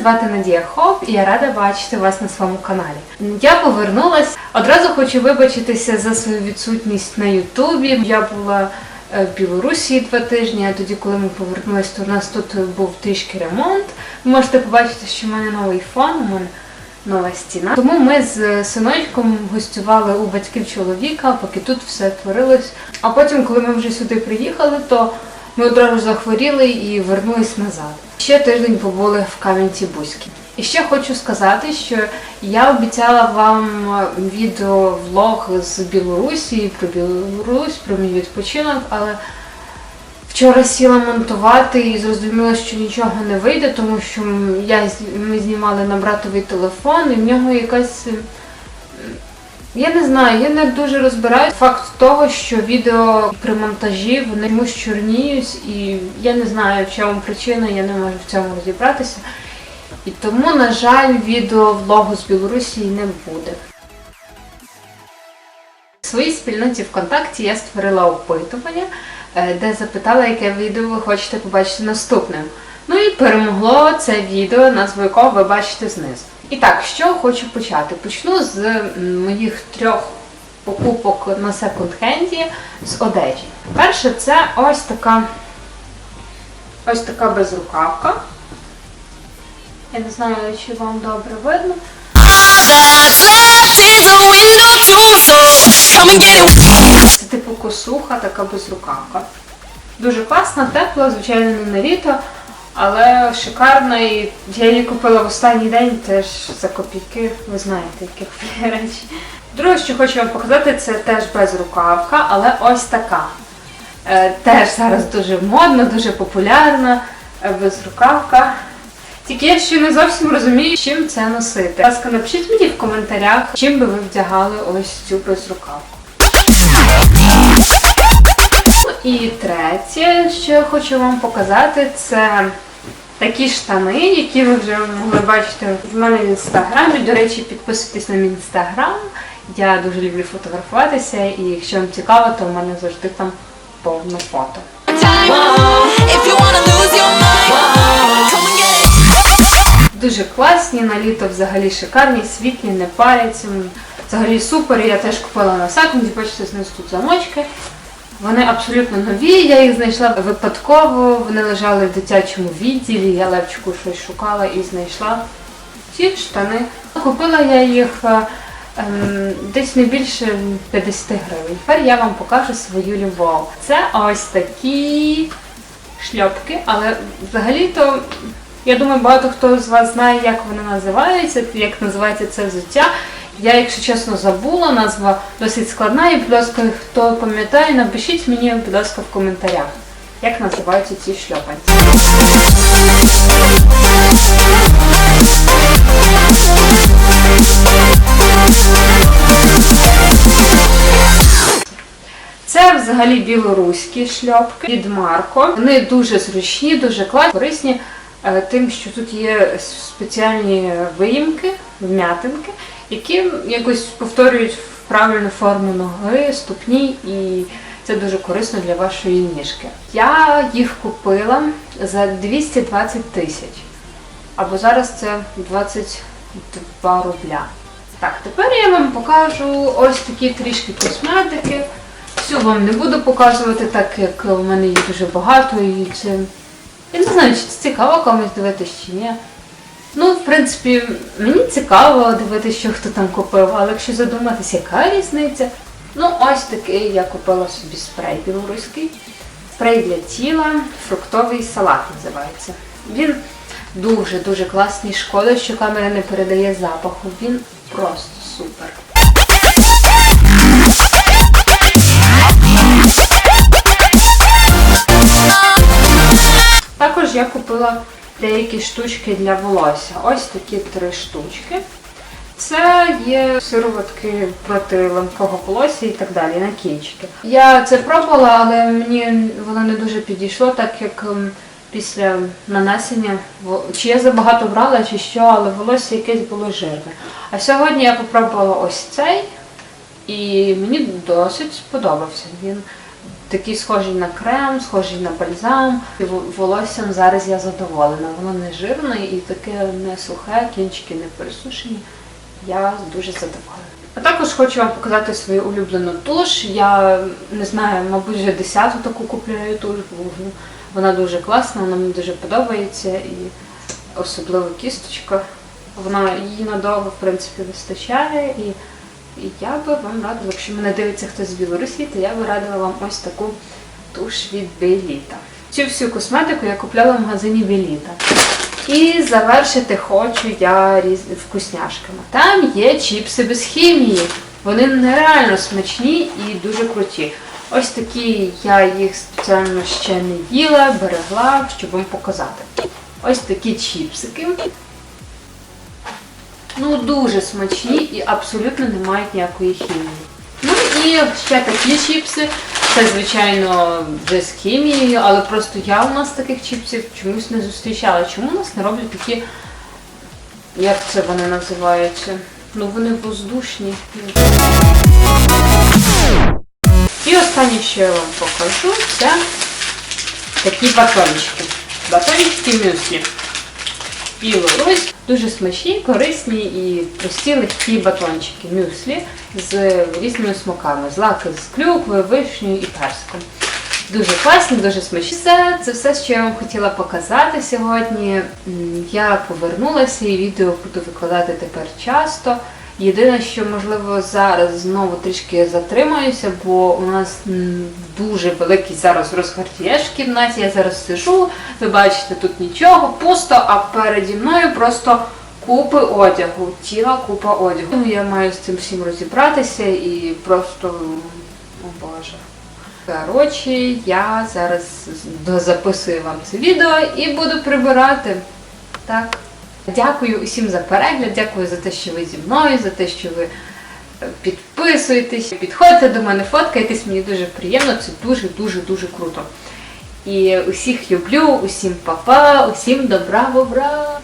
звати Надія Хоп, і я рада бачити вас на своєму каналі. Я повернулась. Одразу хочу вибачитися за свою відсутність на Ютубі. Я була е, в Білорусі два тижні, а тоді, коли ми повернулись, то у нас тут був трішки ремонт. Ви можете побачити, що в мене новий фон, у мене нова стіна. Тому ми з синочком гостювали у батьків чоловіка, поки тут все творилось. А потім, коли ми вже сюди приїхали, то ми одразу захворіли і вернулись назад. Ще тиждень побули в Кам'янці-Бузькій. І ще хочу сказати, що я обіцяла вам відео-влог з Білорусі про Білорусь, про мій відпочинок, але вчора сіла монтувати і зрозуміла, що нічого не вийде, тому що я, ми знімали на братовий телефон, і в нього якась. Я не знаю, я не дуже розбираю факт того, що відео при монтажі вони чомусь чорніють, і я не знаю, в чому причина, я не можу в цьому розібратися. І тому, на жаль, відео влогу з Білорусі не буде. В своїй спільноті ВКонтакті я створила опитування, е, де запитала, яке відео ви хочете побачити наступним. Ну і перемогло це відео, назву якого ви бачите знизу. І так, що хочу почати? Почну з моїх трьох покупок на секонд-хенді з одежі. Перше, це ось така ось така безрукавка. Я не знаю, чи вам добре видно. Це типу косуха, така безрукавка. Дуже класна, тепла, звичайно, не на літо, але шикарна і я її купила в останній день теж за копійки. Ви знаєте, які купляю речі. Друге, що хочу вам показати, це теж безрукавка, але ось така. Е, теж зараз дуже модна, дуже популярна е, безрукавка. Тільки я ще не зовсім розумію, чим це носити. Будь ласка, напишіть мені в коментарях, чим би ви вдягали ось цю безрукавку. І третє, що я хочу вам показати, це такі штани, які ви вже могли бачити в мене в інстаграмі. До речі, підписуйтесь на мій інстаграм. Я дуже люблю фотографуватися, і якщо вам цікаво, то в мене завжди там повно фото. Дуже класні, на літо взагалі шикарні, світлі, не паряться. Взагалі супер. Я теж купила на секунді, бачите, знизу тут замочки. Вони абсолютно нові, я їх знайшла випадково, вони лежали в дитячому відділі, я Левчику щось шукала і знайшла ці штани. Купила я їх е, ем, десь не більше 50 гривень. Тепер я вам покажу свою любов. Це ось такі шльопки, але взагалі-то я думаю, багато хто з вас знає, як вони називаються, як називається це взуття. Я, якщо чесно, забула, назва досить складна, і, будь ласка, хто пам'ятає, напишіть мені, будь ласка, в коментарях, як називаються ці шльопанці. Це взагалі білоруські шльопки від Марко. Вони дуже зручні, дуже класні, корисні е, тим, що тут є спеціальні виїмки, вм'ятинки, які якось повторюють правильну форму ноги, ступні, і це дуже корисно для вашої ніжки. Я їх купила за 220 тисяч. Або зараз це 22 рубля. Так, тепер я вам покажу ось такі трішки косметики. Всю вам не буду показувати, так як у мене їх дуже багато і це. Я не знаю, чи це цікаво комусь дивитися чи ні. Ну, в принципі, мені цікаво дивитися, що хто там купив, але якщо задуматися, яка різниця. Ну, ось такий я купила собі спрей білоруський. Спрей для тіла, фруктовий салат називається. Він дуже-дуже класний. Шкода, що камера не передає запаху. Він просто супер. Також я купила деякі штучки для волосся. Ось такі три штучки. Це є сироватки проти ламкого волосся і так далі, на кінчики. Я це пробувала, але мені воно не дуже підійшло, так як після нанесення чи я забагато брала, чи що, але волосся якесь було жирне. А сьогодні я попробувала ось цей, і мені досить сподобався. Він такий схожий на крем, схожий на бальзам. І волоссям зараз я задоволена. Воно не жирне і таке не сухе, кінчики не пересушені. Я дуже задоволена. А також хочу вам показати свою улюблену туш. Я не знаю, мабуть, вже десяту таку купляю туш, бо вона дуже класна, вона мені дуже подобається і особливо кісточка. Вона її надовго, в принципі, вистачає. І, і я би вам радила, якщо мене дивиться хтось з Білорусі, то я би радила вам ось таку туш від Беліта. Цю всю косметику я купляла в магазині Беліта. І завершити хочу я різ... вкусняшками. Там є чіпси без хімії. Вони нереально смачні і дуже круті. Ось такі я їх спеціально ще не їла, берегла, щоб вам показати. Ось такі чіпсики. Ну, дуже смачні і абсолютно не мають ніякої хімії. Ну і ще такі чіпси. Це, звичайно, вже з хімією, але просто я у нас таких чіпсів чомусь не зустрічала. Чому у нас не роблять такі, як це вони називаються? Ну вони воздушні. І останнє, що я вам покажу, це такі батончики. Батончики мюслі. Білорусь. Дуже смачні, корисні і прості легкі батончики мюслі з різними смаками. з лаки, з клюквою, вишнею і персиком. Дуже класні, дуже смачні. Це, це все, що я вам хотіла показати сьогодні. Я повернулася і відео буду викладати тепер часто. Єдине, що можливо зараз знову трішки затримаюся, бо у нас дуже великий зараз розгардієш в кімнаті. Я зараз сижу, ви бачите, тут нічого, пусто, а переді мною просто купи одягу, ціла купа одягу. Я маю з цим всім розібратися і просто, о Боже. Коротше, я зараз записую вам це відео і буду прибирати. Так. Дякую усім за перегляд, дякую за те, що ви зі мною, за те, що ви е, підписуєтесь, підходите до мене, фоткаєтесь, мені дуже приємно, це дуже-дуже дуже круто. І усіх люблю, усім па-па, усім добра, бобра!